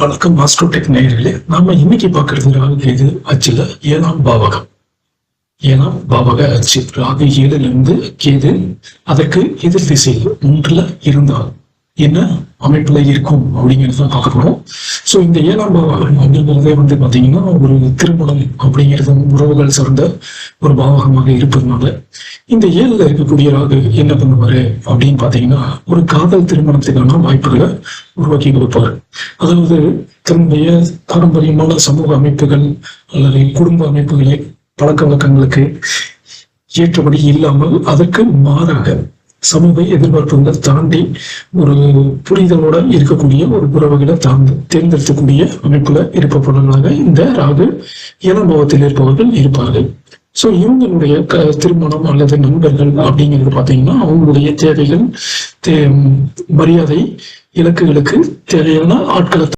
வணக்கம் மாஸ்ட்ரோடெக் நேயர்களே. நாம இன்னைக்கு பார்க்கறது ராகு கேது அச்சுல ஏழாம் பாவகம். ஏழாம் பாவக அச்சு. ராகு ஏழுல இருந்து கேது அதற்கு எதிர் திசையில் மூன்றுல இருந்தால் என்ன அமைப்புல இருக்கும் அப்படிங்கிறத பார்க்க போறோம். ஸோ இந்த ஏழாம் பாவகம் அப்படிங்கிறதே வந்து பார்த்தீங்கன்னா ஒரு திருமணம் அப்படிங்கிறது உறவுகள் சார்ந்த ஒரு பாவகமாக இருப்பதுனால இந்த ஏழில் இருக்கக்கூடிய ராகு என்ன பண்ணுவார் அப்படின்னு பார்த்தீங்கன்னா ஒரு காதல் திருமணத்துக்கான வாய்ப்புகளை உருவாக்கி கொடுப்பாரு. அதாவது தன்னுடைய பாரம்பரியமான சமூக அமைப்புகள் அல்லது குடும்ப அமைப்புகளை பழக்க வழக்கங்களுக்கு ஏற்றபடி இல்லாமல் அதற்கு மாறாக சமூக எதிர்பார்ப்புகளை தாண்டி ஒரு புரிதலோட இருக்கக்கூடிய ஒரு உறவுகளை தாழ்ந்து தேர்ந்தெடுக்கக்கூடிய அமைப்புல இருப்பவர்களாக இந்த ராகு இளம்பவத்தில் இருப்பவர்கள் இருப்பார்கள். சோ இவங்களுடைய க திருமணம் அல்லது நண்பர்கள் அப்படிங்கிறது பாத்தீங்கன்னா அவங்களுடைய தேவைகள் தே மரியாதை இலக்குகளுக்கு தேவையான ஆட்களை